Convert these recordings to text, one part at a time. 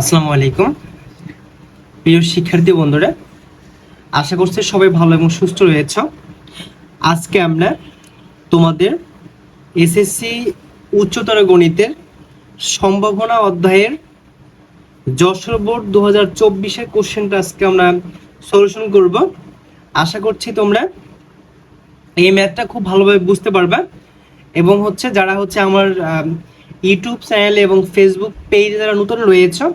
আসসালামু আলাইকুম। প্রিয় শিক্ষার্থী বন্ধুরা, আশা করছি সবাই ভালো এবং সুস্থ রয়েছ। আজকে আমরা তোমাদের এসএসসি উচ্চতর গণিতের সম্ভাবনা অধ্যায়ের যশোর বোর্ড দু হাজার চব্বিশের কোশ্চেনটা আজকে আমরা সলিউশন করব। আশা করছি তোমরা এই ম্যাথটা খুব ভালোভাবে বুঝতে পারবে। এবং হচ্ছে যারা হচ্ছে আমার ইউটিউব চ্যানেল এবং ফেসবুক পেজে যারা নতুন রয়েছে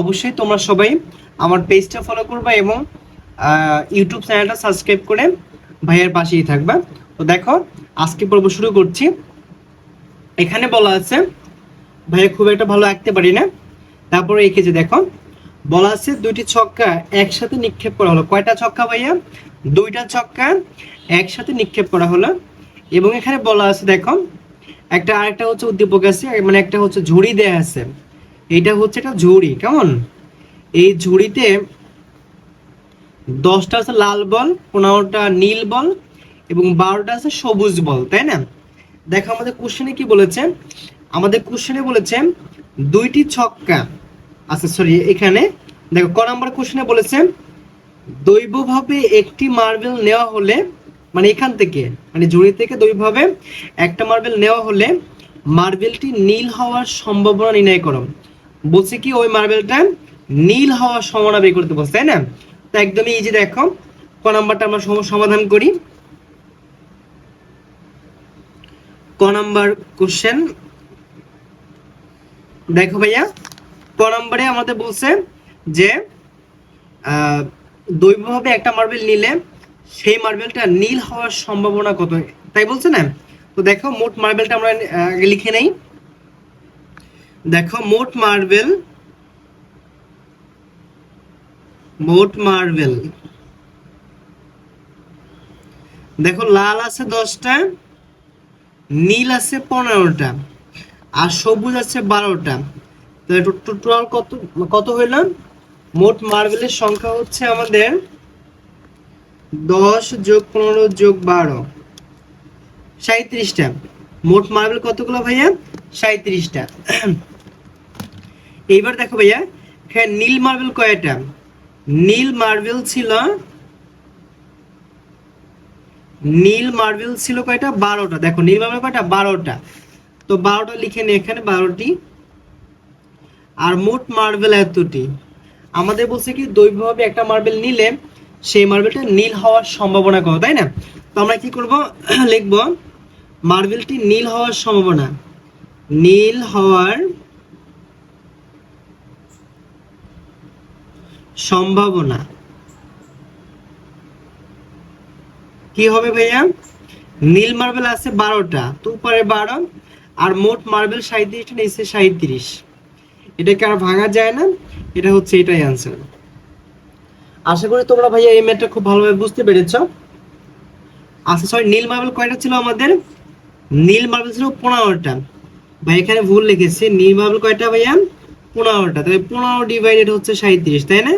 অবশ্যই তোমরা সবাই আমার পেজটা ফলো করবে এবং ইউটিউব চ্যানেলটা সাবস্ক্রাইব করে ভাইয়ের পাশেই থাকবে। তো দেখো, আজকে পর্ব শুরু করছি। এখানে বলা আছে, ভাইয়া খুব একটা ভালো আঁকতে পারি না। তারপরে এঁকেছে দেখো, বলা আছে দুইটি ছক্কা একসাথে নিক্ষেপ করা হলো। কয়টা ছক্কা ভাইয়া? দুইটা ছক্কা একসাথে নিক্ষেপ করা হলো। এবং এখানে বলা আছে, দেখো, একটা আরেকটা হচ্ছে উদ্দীপক আছে মানে একটা হচ্ছে ঝুড়ি দেয়া আছে। এটা হচ্ছে একটা ঝুড়ি, কেমন? এই ঝুড়িতে দশটা আছে লাল বল, পনেরোটা নীল বল এবং বারোটা আছে সবুজ বল, তাই না? দেখো আমাদের কোশ্চেনে কি বলেছে? আমাদের কোশ্চেনে বলেছে দুইটি ছক্কা আচ্ছা সরি এখানে। দেখো, ক নাম্বার কোশ্চেনে বলেছে, দৈবভাবে একটি মার্বেল নেওয়া হলে মানে এখান থেকে মানে ঝুড়ি থেকে দৈবভাবে একটা মার্বেল নেওয়া হলে মার্বেলটি নীল হওয়ার সম্ভাবনা নির্ণয় করো। বলছে কি, ওই মার্বেলটা নীল হওয়ার সম্ভাবনা বের করতে বলছে তাই না? তো একদমই ইজি দেখো, ক নাম্বারটা আমরা সমাধান করি। ক নাম্বার কোশ্চেন দেখো ভাইয়া, ক নম্বরে আমাদের বলছে যে দৈবভাবে একটা মার্বেল নিলে সেই মার্বেলটা নীল হওয়ার সম্ভাবনা কত? তাই বলছে না? তো দেখো, মোট মার্বেলটা আমরা আগে লিখে নেই। দেখো, মোট মার্বেল মোট মার্বেল দেখো, লাল আছে দশটা, নীল আছে পনেরোটা, আর সবুজ আছে বারোটা। টোটাল কত কত হইল? মোট মার্বেলের সংখ্যা হচ্ছে আমাদের দশ যোগ পনেরো যোগ বারো সাঁত্রিশটা মোট মার্বেল কতগুলো ভাইয়া? সাঁত্রিশটা এইবার দেখো ভাইয়া হ্যাঁ নীল মার্বেল কয়টা? নীল মার্বেল ছিল, নীল মার্বেল ছিল কয়টা? বারোটা। দেখো, নীল মার্বেল কয়টা? বারোটা। তো বারোটা লিখে নে এখানে, বারোটি। আর মোট মার্বেল এতটি? আমাদের বলছে কি দৈবভাবে একটা মার্বেল নিলে সেই মার্বেলটা নীল হওয়ার সম্ভাবনা কত তাই না? তো আমরা কি করব? লিখব, মার্বেলটি নীল হওয়ার সম্ভাবনা। নীল হওয়ার সম্ভাবনা। কি হবে ভাইয়া? নীল মার্বেল আছে বারোটা, তো উপরে বারো, আর মোট মার্বেল সাঁত্রিশটা নিচে সাঁত্রিশ এটাকে আর ভাঙা যায় না? এটা হচ্ছে এটাই আনসার আশা করি তোমরা ভাইয়া এই ম্যাথটা খুব ভালোভাবে বুঝতে পেরেছ। আচ্ছা সরি নীল মার্বেল কয়টা ছিল আমাদের? নীল মার্বেল ছিল পনেরোটা। ভাই, এখানে ভুল লিখেছি। নীল মার্বেল কয়টা ভাইয়া? পনেরোটা, তাহলে পনেরো ডিভাইডেড হচ্ছে সাঁত্রিশ তাই না?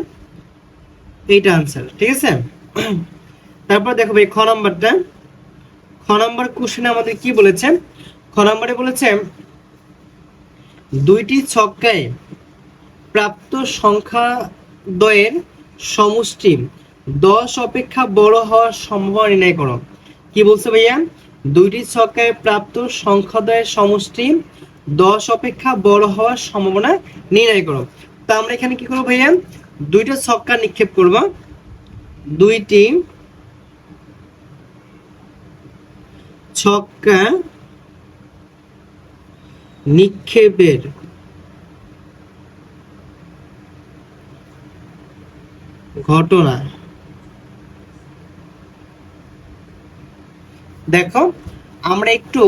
এইটা আনসার ঠিক আছে? তারপর দেখো ভাই, খ নাম্বারটা। খ নাম্বার কোশ্চেনে আমাদের কি বলেছে? খ নাম্বারে বলেছে, দুইটি ছক্কায় প্রাপ্ত সংখ্যা দয়ের সমষ্টি দশ অপেক্ষা বড় হওয়ার সম্ভাবনা নির্ণয় করো। কি বলছে ভাইয়া? দুইটি ছক্কায় প্রাপ্ত সংখ্যা দ্বয়ের সমষ্টি দশ অপেক্ষা বড় হওয়ার সম্ভাবনা নির্ণয় করো। তো আমরা এখানে কি করব ভাইয়া? দুইটা ছক্কা নিক্ষেপ করব। দুইটি ছক্কা নিক্ষেপের ঘটনা। দেখো, আমরা একটু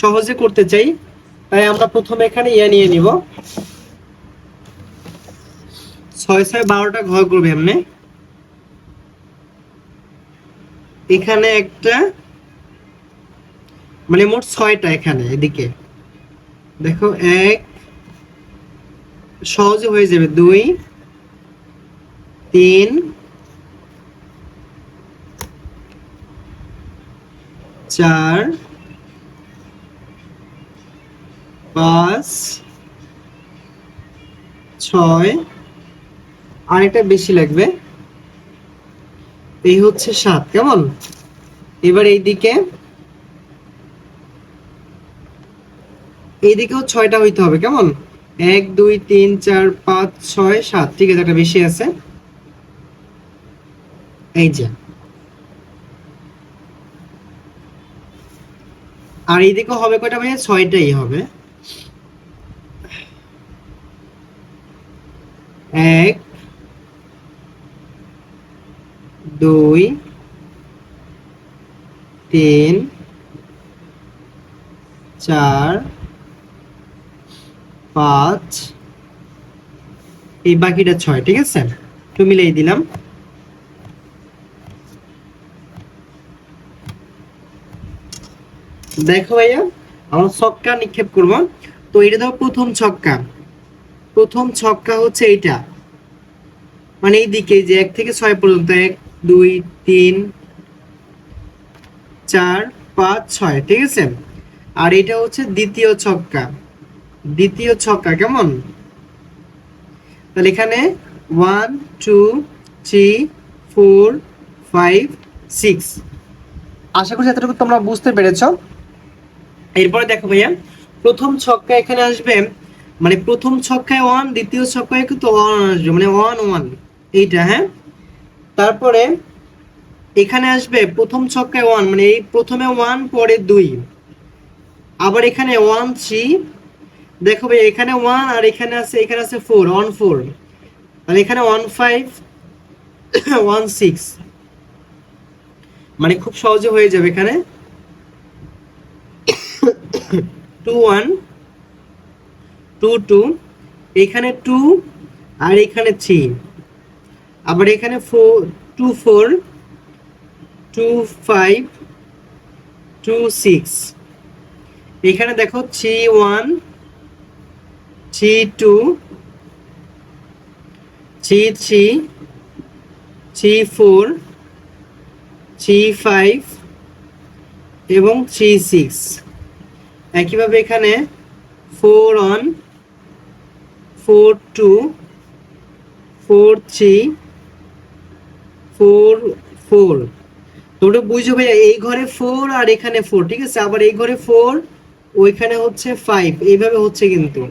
সহজে করতে চাই। তাই আমরা প্রথমে এখানে ইয়ে নিয়ে নিব। ছয় ছয় বারোটা ঘর করবে এমনি। এখানে একটা মানে মোট ছয়টা এখানে, এদিকে। দেখো, এক, সহজে হয়ে যাবে দুই, তিন, চার পাঁচ, ছয় আর এটা বেশি লাগবে। এই হচ্ছে সাত, কেমন? এবার এইদিকে, এইদিকেও ছয়টা হইতে হবে, কেমন? এক, দুই, তিন, চার, পাঁচ, ছয়, সাত, ঠিক আছে, একটা বেশি আছে। এই যে। আর এইদিকে হবে কয়টা ভাইয়া? ছয়টাই হবে। এক, দুই, তিন, চার, পাঁচ, এই বাকিটা ছয়, ঠিক আছে? একটু মিলিয়ে দিলাম। দেখো ভাইয়া, আমরা ছক্কা নিক্ষেপ করব। তো এটা দেখো প্রথম ছক্কা। প্রথম ছক্কা হচ্ছে এইটা। মানে এই দিকে যে এক থেকে ছয় পর্যন্ত, এক, দুই, তিন, চার, পাঁচ, ছয়, ঠিক আছে? আর এটা হচ্ছে দ্বিতীয় ছক্কা। দ্বিতীয় ছক্কা, কেমন? তাহলে এখানে one two three four five six আশা করছি এতটুকু তোমরা বুঝতে পেরেছ। এরপরে দেখো ভাইয়া, প্রথম ছক্কা এখানে আসবে মানে প্রথম ছক্কায় ওয়ান দ্বিতীয় ছক্কায় কিন্তু ওয়ান আসবে মানে ওয়ান ওয়ান এইটা হ্যাঁ? তারপরে এখানে আসবে প্রথম ছক্কায় ওয়ান মানে এই প্রথমে ওয়ান পরে দুই। আবার এখানে ওয়ান থ্রি দেখো ভাই, এখানে ওয়ান আর এখানে আছে এখানে আছে ফোর ওয়ান ফোর আর এখানে ওয়ান ফাইভ ওয়ান সিক্স মানে খুব সহজে হয়ে যাবে এখানে। টু ওয়ান টু টু এখানে টু আর এখানে থ্রি। আবার এখানে four, two four, two, five, two, six. এখানে দেখো three, one, three, two, three three three, four, three, five এবং থ্রি, সিক্স। একইভাবে এখানে four, one four two, four three, four four. তোমরা বুঝো ভাইয়া, এই ঘরে ফোর আর এখানে ফোর, ঠিক আছে? আবার এই ঘরে ফোর, ওইখানে হচ্ছে ফাইভ এইভাবে হচ্ছে কিন্তু।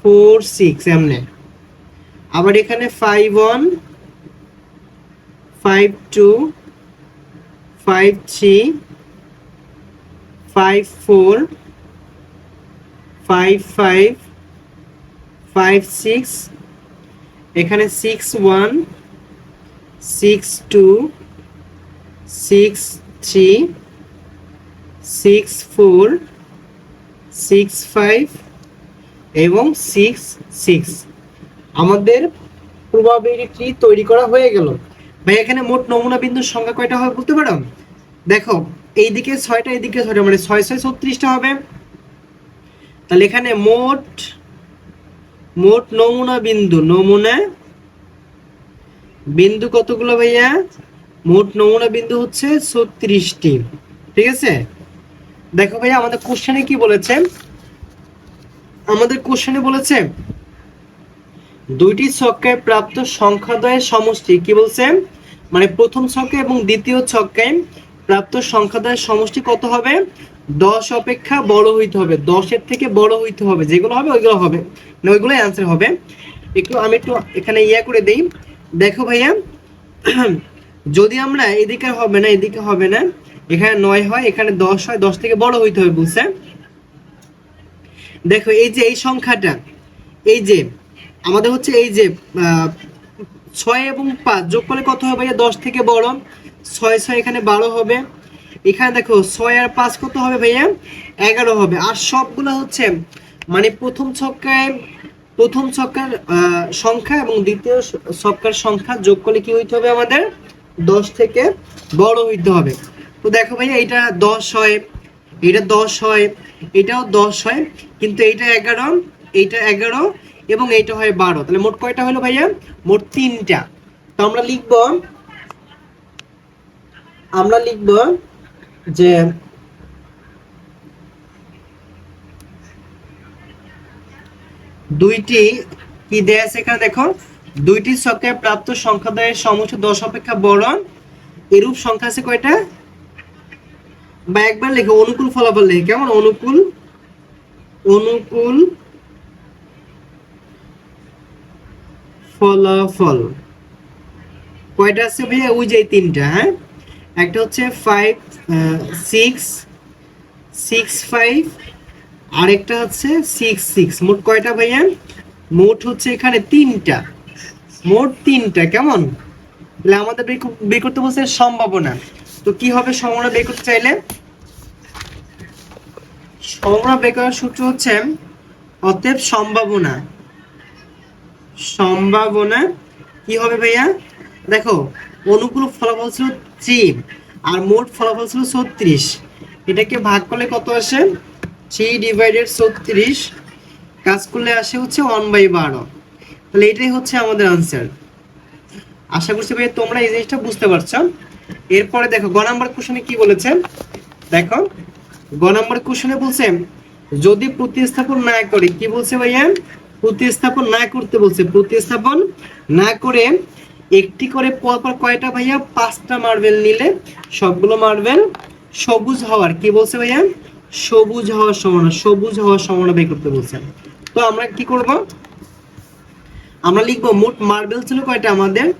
ফোর সিক্স এমনে। আবার এখানে five one five two five three five four five five five six এখানে six one six two six three six four six five এবং সিক্স সিক্স আমাদের প্রবাবিলিটি তৈরি করা হয়ে গেল। ভাই, এখানে মোট নমুনা বিন্দুর সংখ্যা কয়টা হবে বলতে পারো? দেখো, এইদিকে ছয়টা এইদিকে ছয়টা মানে ছয় ছয়, ছত্রিশটা হবে। তাহলে এখানে মোট মোট নমুনা বিন্দু নমুনা বিন্দু কতগুলো ভাইয়া? মোট নমুনা বিন্দু হচ্ছে ছত্রিশটি। ঠিক আছে? দেখো ভাইয়া, আমাদের কোশ্চেনে কি বলেছে? আমাদের কোশ্চেনে বলেছে, দুইটি ছক্কায় প্রাপ্ত সংখ্যাদ্বয়ের সমষ্টি কি বলছে? মানে প্রথম ছক্কা এবং দ্বিতীয় ছক্কায় প্রাপ্ত সংখ্যাদ্বয়ের সমষ্টি কত হবে? দশ অপেক্ষা বড় হইতে হবে। দশের থেকে বড় হইতে হবে। যেগুলো হবে, ওইগুলো হবে। মানে ওইগুলো অ্যান্সার হবে। একটু আমি একটু এখানে ইয়া করে দেই। দেখো ভাইয়া, যদি আমরা এদিকে হবে না, এদিকে হবে না, এখানে নয় হয়, এখানে দশ হয়, দশ থেকে বড় হইতে হবে, বুঝছে? দেখো, এই যে, এই সংখ্যাটা, এই যে, আমাদের হচ্ছে এই যে ছয় এবং পাঁচ যোগ করলে কত হবে ভাইয়া? দশ থেকে বড়। ছয় ছয় এখানে বারো হবে। এখানে দেখো, ছয় আর পাঁচ কত হবে ভাইয়া? এগারো হবে। আর সবগুলো হচ্ছে মানে প্রথম ছক্কায়, প্রথম ছক্কার সংখ্যা এবং দ্বিতীয় ছক্কার সংখ্যা যোগ করলে কি হইতে হবে আমাদের? দশ থেকে বড় হইতে হবে। তো দেখো ভাইয়া এটা দশ হয় এটা দশ হয়, এটাও দশ হয়, কিন্তু এইটা এগারো এইটা এগারো এবং এইটা হয় বারো। তাহলে মোট কয়টা হলো ভাইয়া? মোট তিনটা। তো আমরা লিখব আমরা লিখব যে দুইটি কি দেয়া আছে এখানে দেখো? দুইটি ছকে প্রাপ্ত সংখ্যা সংখ্যাদ্বয়ের সমষ্টি দশ অপেক্ষা বড় এরূপ সংখ্যা আছে কয়টা? বা একবার লেখো অনুকূল ফলাফল লেখে, কেমন? অনুকূল অনুকূল ফলাফল। কয়টা আছে ভাইয়া? ওই যে তিনটা হ্যাঁ? একটা হচ্ছে ফাইভ সিক্স সিক্স ফাইভ আরেকটা হচ্ছে সিক্স সিক্স মোট কয়টা ভাইয়া? মোট হচ্ছে এখানে তিনটা। মোট তিনটা, কেমন? তাহলে আমাদের বের করতে বলছে সম্ভাবনা। তো কি হবে সম্ভাবনা বের করতে চাইলে? সম্ভাবনা বের করার সূত্র হচ্ছে অতএব সম্ভাবনা। সম্ভাবনা কি হবে ভাইয়া? দেখো, অনুকূল ফলাফল ছিল থ্রি আর মোট ফলাফল ছিল ছত্রিশ। এটাকে ভাগ করলে কত আসে? থ্রি ডিভাইডেড ছত্রিশ কাজ করলে আসে হচ্ছে ওয়ান বাই বারো। তাহলে এটাই হচ্ছে আমাদের আনসার আশা করছি ভাই তোমরা এই জিনিসটা বুঝতে পারছ। এরপরে দেখো, গ নাম্বার কোশ্চেনে কি বলেছে? দেখো, গ নাম্বার কোশ্চেনে বলছে, যদি প্রতিস্থাপন না করে, কি বলছে ভাইয়া? প্রতিস্থাপন না করতে বলছে। প্রতিস্থাপন না করে একটি করে পরপর কয়টা ভাইয়া? পাঁচটা মার্বেল নিলে সবগুলো মার্বেল সবুজ হওয়ার। কি বলছে ভাইয়া? সবুজ হওয়ার সম্ভাবনা, সবুজ হওয়ার সম্ভাবনা বের করতে বলছে তো আমরা কি করব? আমরা লিখব, মোট মার্বেল ছিল কয়টা আমাদের?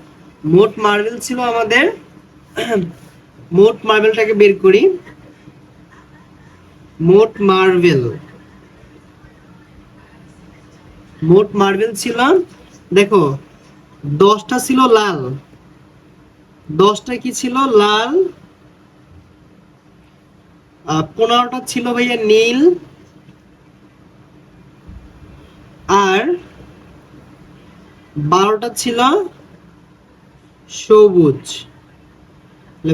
মোট মার্বেল ছিল আমাদের, মোট মার্বেলটাকে বের করি। মোট মার্বেল মোট মার্বেল ছিল, দেখো, দশটা ছিল লাল। দশটা কি ছিল? লাল পনেরোটা ছিল ভাইয়া নীল আর বারোটা ছিল সবুজ।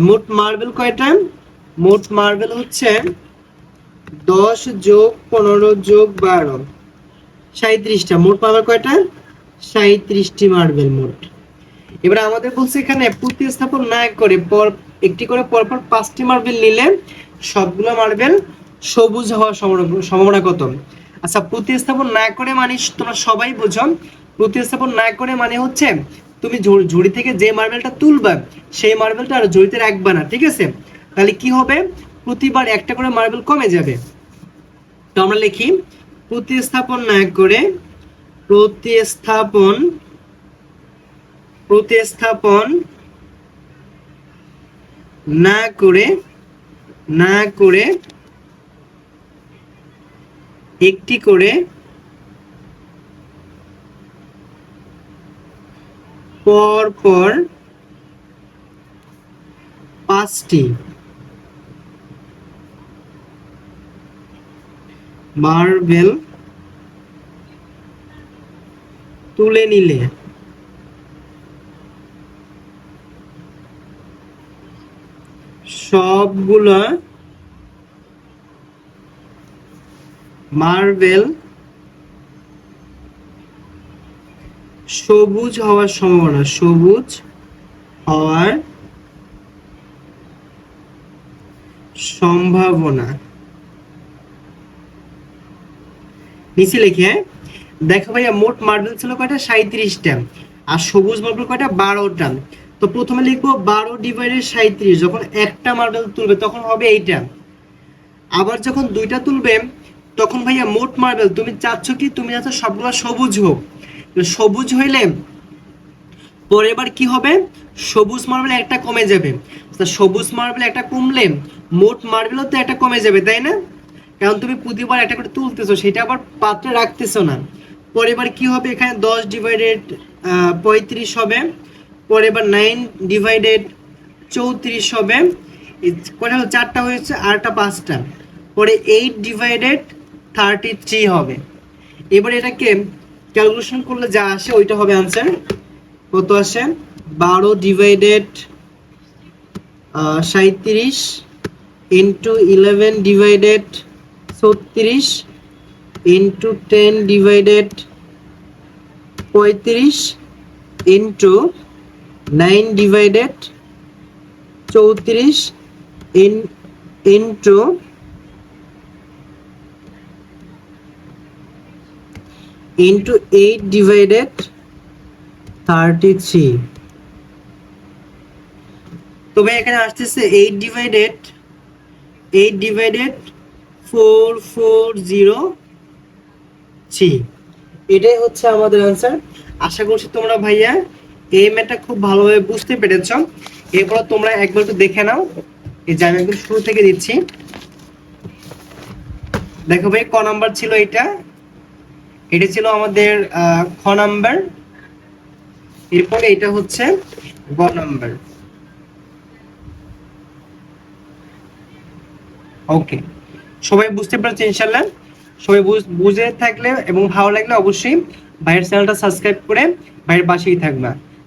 মোট মার্বেল কয়টা? মোট মার্বেল হচ্ছে দশ যোগ পনেরো যোগ বারো। সাঁত্রিশটা মোট মার্বেল কয়টা? সাঁত্রিশটি মার্বেল মোট। এবার আমাদের বলছে এখানে প্রতিস্থাপন না করে পর একটি করে পরপর পাঁচটি মার্বেল নিলে সবগুলো মার্বেল সবুজ হওয়ার সম্ভাবনা- কত? আচ্ছা প্রতিস্থাপন না করে মানে তোমরা সবাই বুঝো। প্রতিস্থাপন না করে মানে হচ্ছে তুমি ঝুড়ি থেকে যে মার্বেলটা তুলবা, সেই মার্বেলটা আর ঝুড়িতে রাখবা না, ঠিক আছে? তাহলে কি হবে? প্রতিবার একটা করে মার্বেল কমে যাবে। তো আমরা লিখি, প্রতিস্থাপন না করে প্রতিস্থাপন প্রতিস্থাপন না করে না করে একটি করে পর পর পাঁচটি মার্বেল তুলে নিলে। সবগুলা মার্বেল সবুজ হওয়ার সম্ভাবনা, সবুজ হওয়ার সম্ভাবনা। নিচে লিখে? দেখো ভাইয়া, মোট মার্বেল ছিল কয়টা? সাঁত্রিশটা আর সবুজ মার্বেল কয়টা? বারোটা। তো প্রথমে লিখব বারো ডিভাইডেড সাঁত্রিশ যখন একটা মার্বেল তুলবে তখন হবে এইটা। আবার যখন দুইটা তুলবে, তখন ভাইয়া মোট মার্বেল তুমি চাচ্ছ কি? তুমি চাচ্ছ সবগুলো সবুজ হোক। সবুজ হইলে পরের বার কি হবে? সবুজ মার্বেল একটা কমে যাবে। সবুজ মার্বেল একটা কমলে মোট মার্বেলও তো একটা কমে যাবে, তাই না? কারণ তুমি প্রতিবার একটা করে তুলতেছো, সেটা আবার পাত্রে রাখতেছো না। পরের বার কি হবে? এখানে দশ ডিভাইডেড পঁয়ত্রিশ হবে। পরের এবার নাইন ডিভাইডেড চৌত্রিশ হবে। কয়টা হলো? চারটা হয়েছে আরটা পাঁচটা। পরে এইট ডিভাইডেড থার্টি থ্রি হবে। এবার এটাকে ক্যালকুলেশন করলে যা আসে ওইটা হবে আনসার কত আসে? বারো ডিভাইডেড সাঁত্রিশ ইন্টু ইলেভেন ডিভাইডেড ছত্রিশ ইন্টু টেন ডিভাইডেড পঁয়ত্রিশ ইন্টু নাইন ডিভাইডেড চৌত্রিশ in into into eight divided thirty three তবে এখানে আসতেছে eight divided eight divided four four zero three এটাই হচ্ছে আমাদের অ্যান্সার আশা করছি তোমরা ভাইয়া এই ম্যাথটা খুব ভালোভাবে বুঝতে পেরেছ। এরপর তোমরা একবার একটু দেখে নাও। এই যে আমি একদম শুরু থেকে দিচ্ছি। দেখো ভাই, ক নাম্বার ছিল এটা? এটা ছিল আমাদের খ নাম্বার। এরপরে এটা হচ্ছে গ নাম্বার। ওকে। সবাই বুঝতে পারছে ইনশাল্লাহ সবাই বুঝ- বুঝে থাকলে এবং ভালো লাগলে অবশ্যই ভাইয়ের চ্যানেলটা সাবস্ক্রাইব করে ভাইয়ের পাশেই থাকবা।